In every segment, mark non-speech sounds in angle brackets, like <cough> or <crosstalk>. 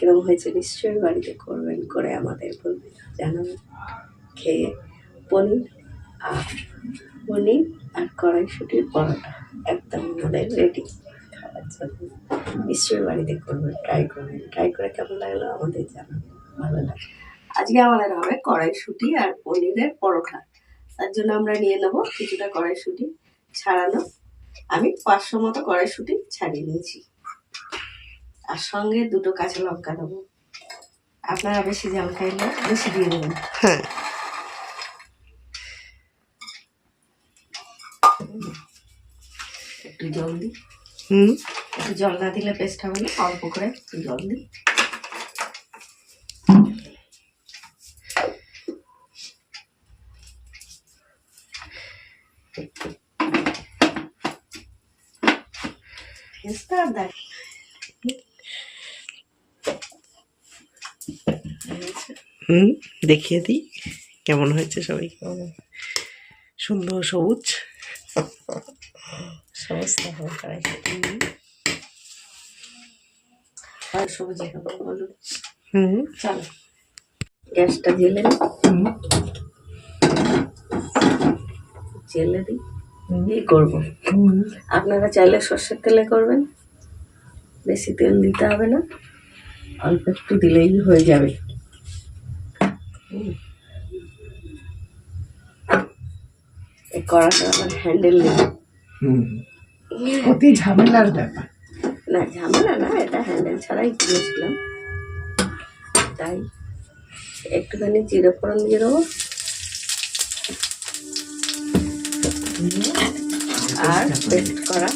কীরকম হয়েছে নিশ্চয়ই বাড়িতে করবেন করে আমাদের বলবেন জানাবেন খেয়ে, পনির আর পনির আর কড়াইশুটির পরোটা। একদম আমাদের রেডি খাওয়ার জন্য। নিশ্চয়ই বাড়িতে করবেন ট্রাই করবেন। ট্রাই করে কেমন লাগল আমাদের জানাবেন। ভালো লাগে আজকে আমাদের হবে কড়াইশুটি আর পনিরের পরোটা। তার জন্য আমরা নিয়ে নেব কিছুটা কড়াইশুটি ছাড়ানো। আমি পাঁচশো মতো কড়াইশুটি ছাড়িয়ে নিয়েছি। আর সঙ্গে দুটো কাঁচা লঙ্কা দেবো। আপনারা বেশি জাল খাইলে বেশি দিয়ে দেবেন। হ্যাঁ। একটু জল দিই। হুম। একটু জল না দিলে পেস্ট হবে না অল্প করে একটু জল দিই। পেস্টটা আর দেখ হুম দেখিয়ে দিই। কেমন হয়েছে সবাই। সুন্দর সবুজ। আর সবজি হুম। চলো গ্যাসটা জেলে হুম। জেলে দিই এই করব। হুম। আপনারা চাইলে সর্ষের তেলে করবেন। বেশি তেল দিতে হবে না। অল্প একটু দিলেই হয়ে যাবে। এই কড়াটা আমার হ্যান্ডেল নেই। হুম। অতি ঝামেলার ব্যাপার। না ঝামেলা না এটা হ্যান্ডেল ছাড়াই কিনেছিলাম। তাই একটুখানি জিরে ফোড়ন দিয়ে দেবো। আর পেস্ট করা।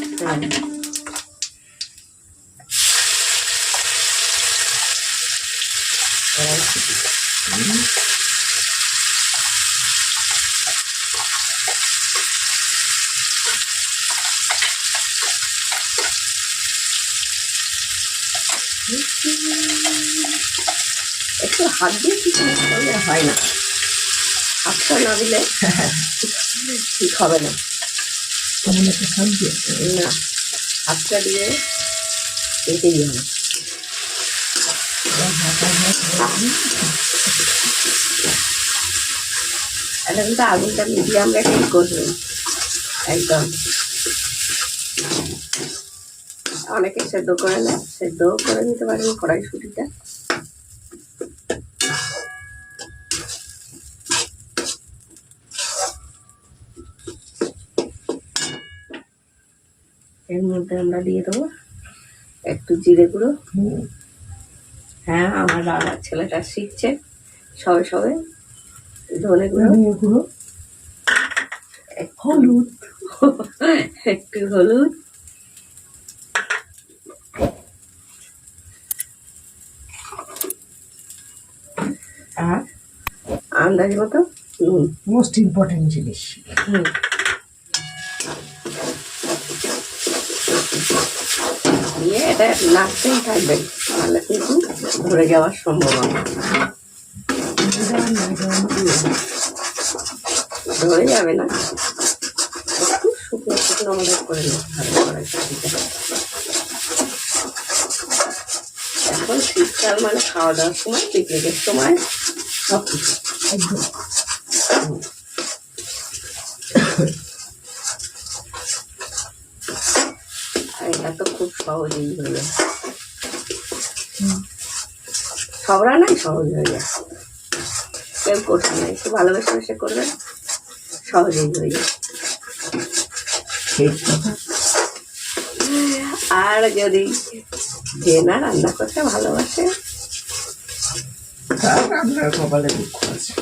একটু হাত দিয়ে কিছু করলে হয় না। হাতটা না দিলে ঠিক হবে না। না হাতটা দিয়ে এটাই হবে। এটা কিন্তু আগুনটা মিডিয়াম রেখে করবেন একদম। অনেকে সেদ্ধ করে নেয় সেদ্ধও করে নিতে পারেন কড়াইশুটিটা। মধ্যে আমরা দিয়ে দেবো। একটু জিরে গুঁড়ো। হ্যাঁ আমার রান্নার ছেলেটা শিখছে। সবে সবে ধনে গুঁড়ো। হলুদ। একটু হলুদ। আর আন্দাজ মতো মোস্ট ইম্পর্টেন্ট জিনিস। হুম দিয়ে এটা নাড়তেই থাকবেন নাহলে কিন্তু ধরে যাওয়ার সম্ভাবনা। ধরে যাবে না। একটু শুকনো শুকনো আমাদের করে এখন শীতকাল মানে খাওয়া দাওয়ার সময় পিকনিকের সময় সব কিছু একদম আর এটা তো খুব সহজেই হয়ে যায়। সব রান্নাই সহজ হয়ে যায়। কেউ করছে না একটু ভালোবেসে বেসে করবেন সহজেই হয়ে যায়। আর যদি যে না রান্না করতে ভালোবাসে? তার আপনার কপালে দুঃখ আছে।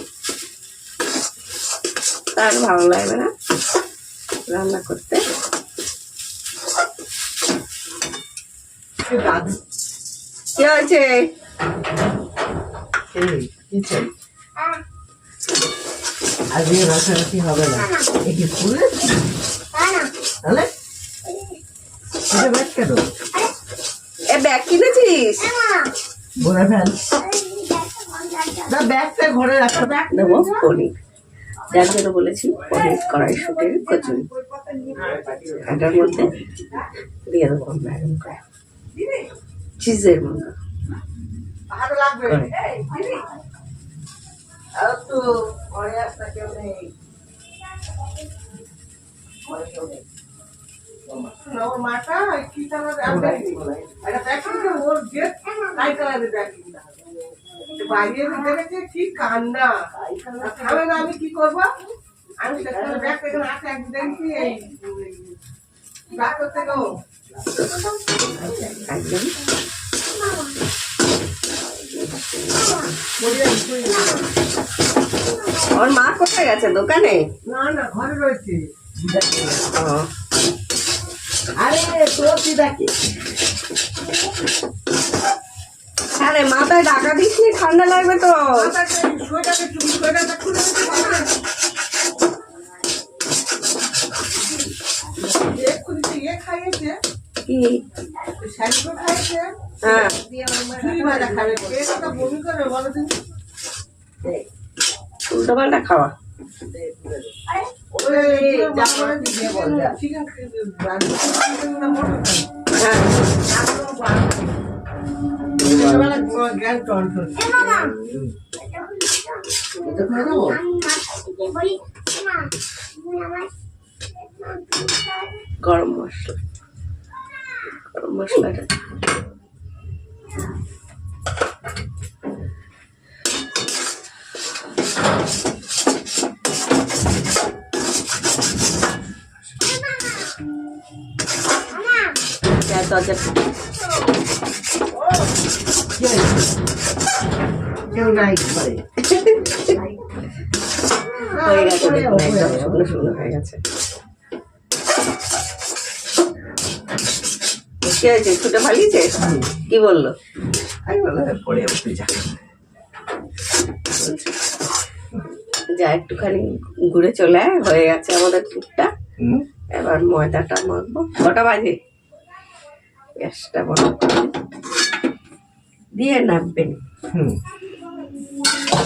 তার ভালো লাগবে না রান্না করতে। দাদু কি হয়েছে এই কি চাই আজকে রাসারাসি হবে না এই কি ফুলে তাহলে এটা ব্যাগ কেন এ ব্যাগ কিনেছিস ঘরে ফেল না ব্যাগটা ঘরে রাখো ব্যাগ দেবো পনির যার জন্য বলেছি পনির কড়াইশুটির কচুরি। এটার মধ্যে দিয়ে দেবো করে চিজের মতো হাতে লাগবে। আর তো ঘরে আসতে কেউ নেই ওর মাটা কি কালার একটা প্যাকিং ওর গেট কাই কালারের প্যাকিং বাইরে দেখেছে কি কান্না খাবে না আমি কি করব আমি সেখানে ব্যাগ থেকে হাতে এক দেখছি ব্যাগ করতে গো একদম ওর মা কোথায় গেছে? দোকানে? না না ঘরে রয়েছে। আরে তোর দিদাকে আরে মাথায় ঢাকা দিস নি ঠান্ডা লাগবে তো? এক্ষুনি ইয়ে খাইয়েছে। কি? হ্যাঁ। উল্টো পাল্টা খাওয়া। গরম মশলা। মশলাটা যা দরজা কেউ নাই করে হয়ে গেছে শুকনো শুকনো হয়ে গেছে। কি হয়েছে ছুটে পালিয়েছে কি বলল? আমি বললাম উঠে যা। যা একটুখানি ঘুরে চলে আয়, হয়ে গেছে আমাদের টুকটা এবার ময়দাটা মাখবো। কটা বাজে? গ্যাসটা করে দিয়ে নামবেন।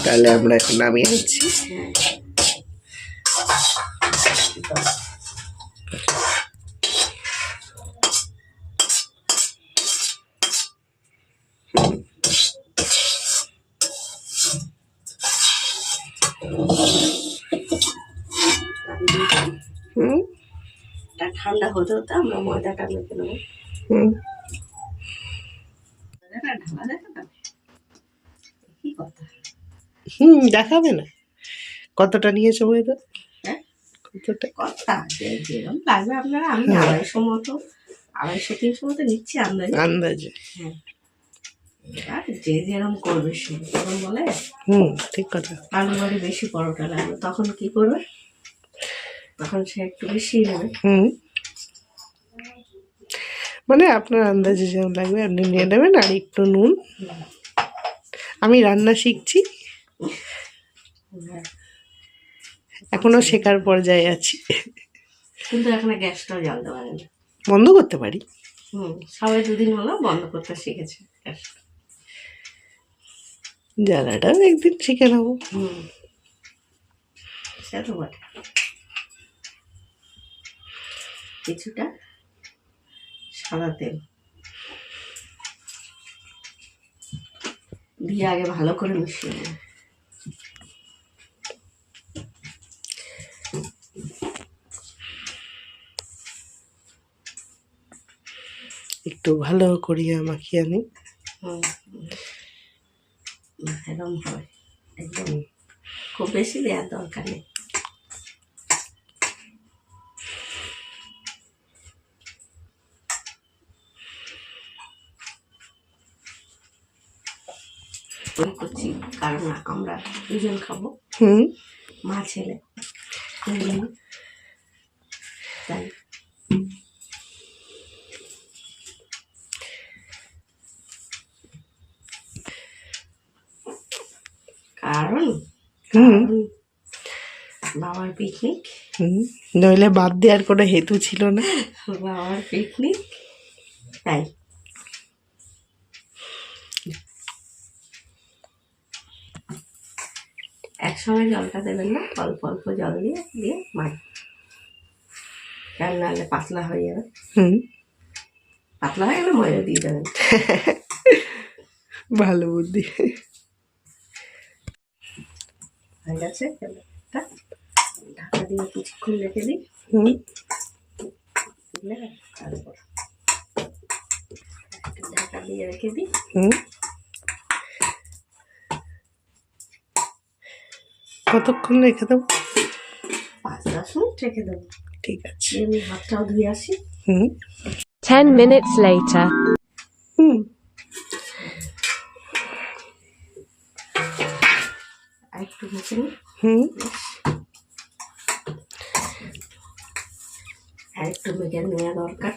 তাহলে আমরা এখন নামিয়ে নিচ্ছি। হুম? তা ঠান্ডা হতে হতে আমরা ময়দাটা মেখে নেব। হুম। হুম দেখাবে না। কতটা নিয়েছো ময়দা? হ্যাঁ? কতটা? কথা যে যেরকম লাগবে আপনারা আমি আড়াইশো মতো আড়াইশো তিনশো মতো নিচ্ছি আন্দাজে। আন্দাজে। এবার যে যেরকম করবে বলে। হুম ঠিক কথা। আলু বাড়ি বেশি পরোটা লাগবে তখন কি করবে? তখন সে একটু বেশি নেবে। হুম। মানে আপনার আন্দাজে যেমন লাগবে আপনি নিয়ে নেবেন আর একটু নুন। আমি রান্না শিখছি। এখনও শেখার পর্যায়ে আছি। কিন্তু এখানে গ্যাসটাও জ্বালতে পারে বন্ধ করতে পারি। হুম সবাই দুদিন হলো বন্ধ করতে শিখেছে গ্যাসটা জ্বালাটাও একদিন শিখে নেব। হুম সে তো বটে। কিছুটা সাদা তেল। দিয়ে আগে ভালো করে মিশিয়ে নেব। একটু ভালো করিয়ে মাখিয়ে হুম। এরকম হবে একদম। খুব বেশি দেওয়ার দরকার নেই। ওই করছি কারণ আমরা দুজন খাব। হুম। মা ছেলে। তাই। কারণ বাবার পিকনিক। হুম। নইলে বাদ দেওয়ার কোনো হেতু ছিল না। বাবার পিকনিক। তাই। একসঙ্গে জলটা দেবেন না অল্প অল্প জল দিয়ে দিয়ে মাছ কেন নাহলে পাতলা হয়ে যাবে। হুম। পাতলা হয়ে গেলে ময়দা দিয়ে দেবেন। <laughs> ভালো বুদ্ধি। হয়ে গেছে ঢাকা দিয়ে কিছুক্ষণ রেখে দিই। হুম। ঢাকা দিয়ে রেখে দিই। হুম। কতক্ষণ রেখে দেবো? পাঁচ দশ মিনিট রেখে দেবো। ঠিক আছে। হাতটাও ধুয়ে আসি। হুম। 10 minutes later. হুম। একটু হুম। একটু নেওয়া দরকার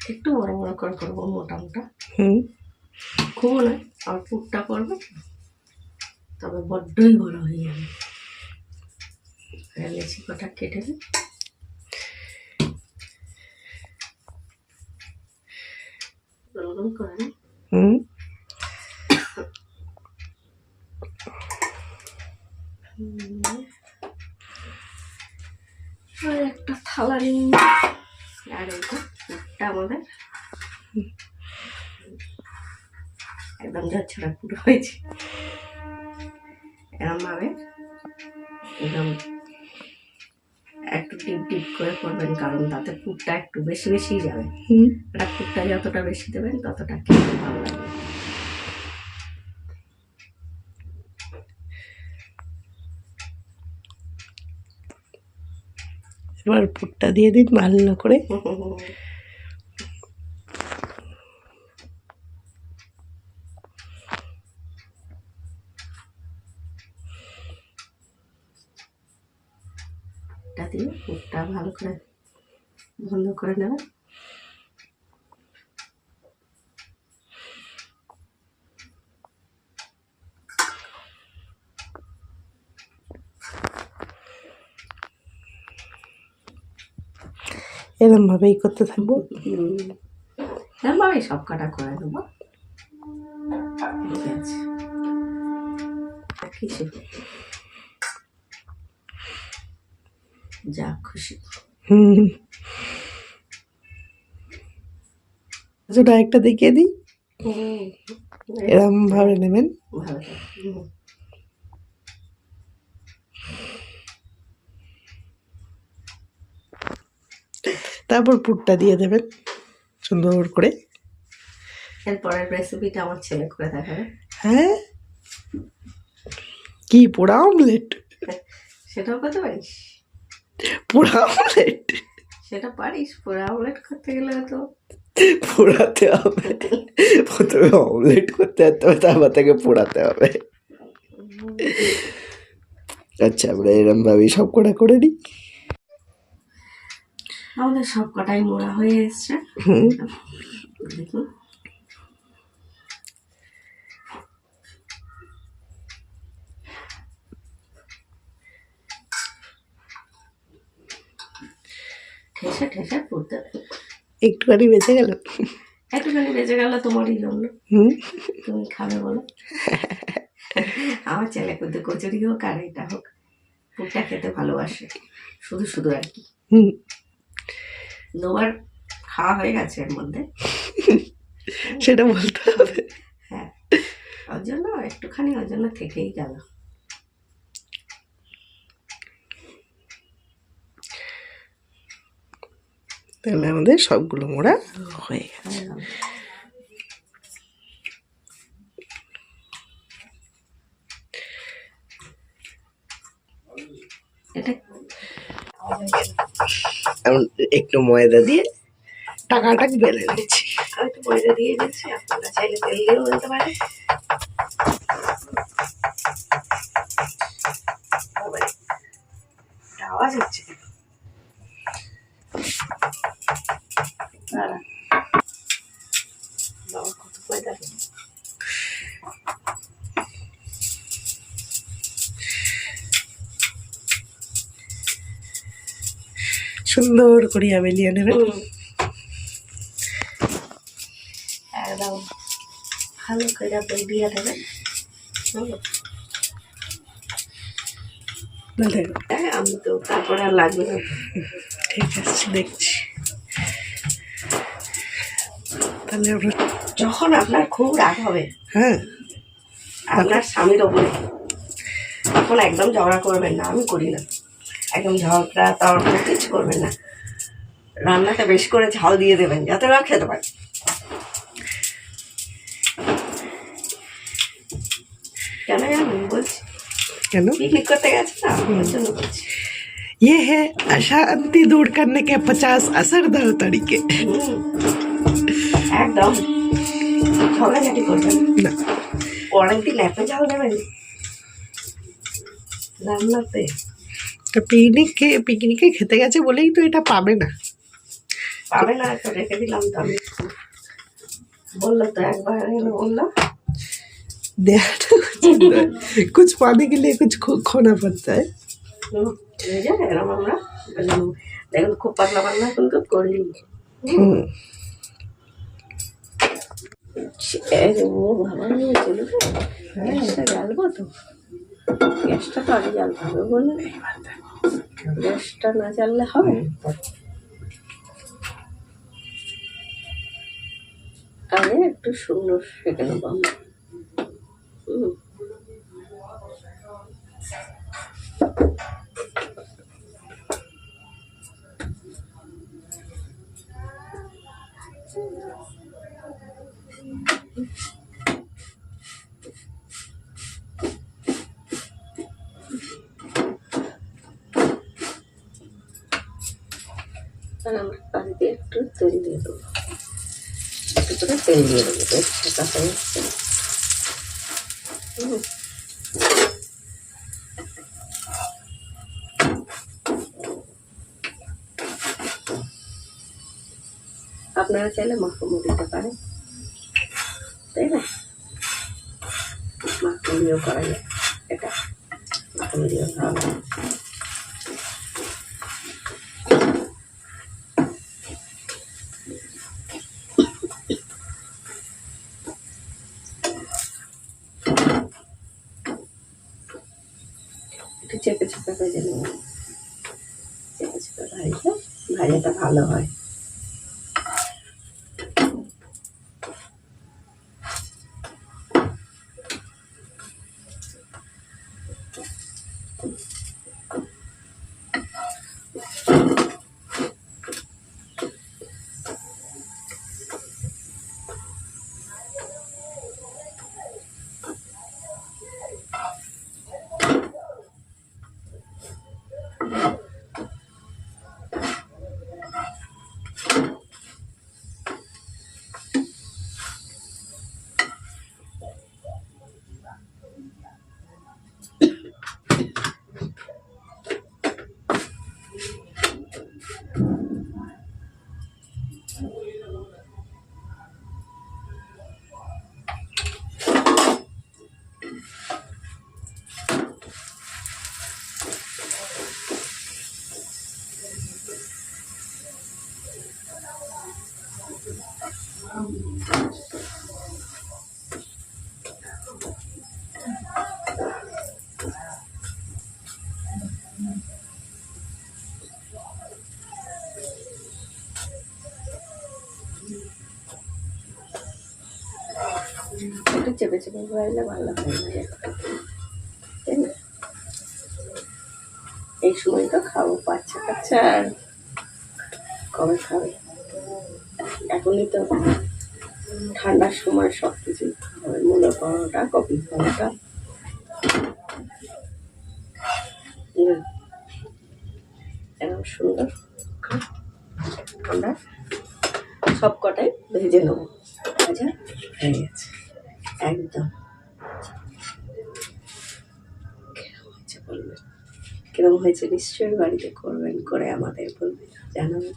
একটু বড় করব মোটা মোটা হুম। খুব নয় আর পুরটা করবে। তবে বড্ডই বড় হয়ে যাবে। আর লেচি কটা কেটে দিই গোল গোল করে হুম। আর একটা থালা নিই আর এইটা আমাদের। একদম ঝরঝরা পুরো হয়েছে। এরম ভাবে একদম একটু টিপ টিপ করে করবেন কারণ তাতে পুরটা একটু বেশি বেশি যাবে। হুম। এটা পুরটা যতটা বেশি দেবেন ততটা খেতে ভালো লাগবে। এবার পুরটা দিয়ে দিন ভালো করে <laughs> এটা দিয়ে পুরটা ভালো করে। বন্ধ করে নেবেন এরম ভাবেই করতে থাকব। এরমভাবেই সব কাটা করে দেবো কিছু যা খুশি। <laughs> যেটা একটা দেখিয়ে দিই। এরম ভাবে নেবেন। তারপর পুরটা দিয়ে দেবেন সুন্দর করে। এরপরের রেসিপিটা আমার ছেলে করে দেখাবে। হ্যাঁ? কি পোড়া অমলেট সেটাও করতে পারিস? পোড়া অমলেট সেটা পারিস পুরো আমলেট করতে গেলে তো পোড়াতে হবে। প্রথমে অমলেট করতে হবে তারপর তাকে পোড়াতে হবে। আচ্ছা আমরা এরম ভাবেই সব কটা করে নিই। আমাদের সব কটাই মোড়া হয়ে এসছে। হুম। ঠেসে ঠেসে পড়তে একটুখানি বেঁচে গেল? একটুখানি বেঁচে গেল তোমারই জন্য। তুমি খাবে বলো। আমার ছেলে কিন্তু কচুরি হোক আর এটা হোক পুরটা খেতে ভালোবাসে। শুধু শুধু আর কি। হুম। দুবার খাওয়া হয়ে গেছে এর মধ্যে। সেটা বলতে হবে। হ্যাঁ ওর জন্য একটুখানি ওর জন্য থেকেই গেল। তাহলে আমাদের সবগুলো মোড়া হয়ে গেছে। একটু ময়দা দিয়ে টাকাটা বেলে নিচ্ছি। ময়দা দিয়ে দিচ্ছি, আপনারা চাইলে তেল দিয়েও পারেন। আওয়াজ হচ্ছে। সুন্দর করে নেবেন হুম। দাও ভালো করে দিয়ে হ্যাঁ আমি তো তারপরে আর লাগবে না। ঠিক আছে দেখছি। তাহলে যখন আপনার খুব রাগ হবে হ্যাঁ। আপনার স্বামীর ওপরে তখন একদম ঝগড়া করবেন না আমি করি না। একদম ঝগড়া তর্ক কিছু করবেন না। রান্নাটা বেশি করে ঝাল দিয়ে দেবেন যাতে ওরা খেতে পারে কেন জানেন বলছি কেন পিকনিক করতে গেছে না ওর জন্য বলছি ये है अशांति दूर करने के पचास असरदार तरीके হুম, একদম ঝগড়াঝাটি করবেন না পরের দিন এত ঝাল দেবেন রান্নাতে তো পিকনিক পিকনিকে খেতে গেছে বলেই তো এটা পাবে না পাবে না তো রেখে দিলাম তো আমি বললো তো একবার এলো বললো देना कुछ पाने के लिए कुछ खो, खोना पड़ता है হুম, এই যে এরকম আমরা বললাম, দেখুন খুব পাতলা পাতলা কিন্তু করি हम्म এই যে ও বাবা নিয়ে চলে যায় গ্যাসটা জ্বালবো তো গ্যাসটা তো আগে জ্বালতে হবে বলে গ্যাসটা না জ্বাললে হবে একটু সুন্দর সেঁকে নেব আমরা। আমরা বাড়িতে একটু তেল দিয়ে দেবো। একটু করে তেল দিয়ে দেবো বেশ কাঁচা যাচ্ছে হুম। আপনারা চাইলে মাখমো দিতে পারেন তাই না মাখমুড়িও করা যায় এটা মাখমুড়িও ভালো চেপে চেপে ভেজে নেব চেপে চেপে ভাজলে ভাজাটা ভালো হয়। চেপে চেপে ঘুরাইলে ভালো হয়। তাই না? এই সময় তো খাব বাচ্চা কাচ্চা। আর কবে খাবে? এখনই তো ঠান্ডার সময় সব কিছু হবে মূলো পরোটা কপি পরোটা। এরকম সুন্দর আমরা সব কটাই ভেজে নেব। ভাজা হয়ে গেছে। একদম। হয়েছে বলবেন কিরম হয়েছে নিশ্চয়ই বাড়িতে করবেন, করে আমাদের বলবেন জানাবেন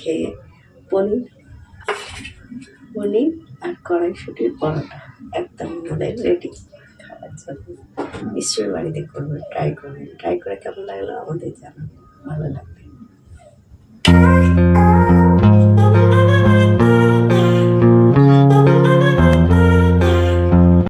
খেয়ে পনির পনির আর কড়াইশুটির পরোটা, একদম আমাদের রেডি খাওয়ার জন্য। নিশ্চয়ই বাড়িতে করবেন ট্রাই করবেন। ট্রাই করে কেমন লাগল আমাদের জানাবেন, ভালো লাগবে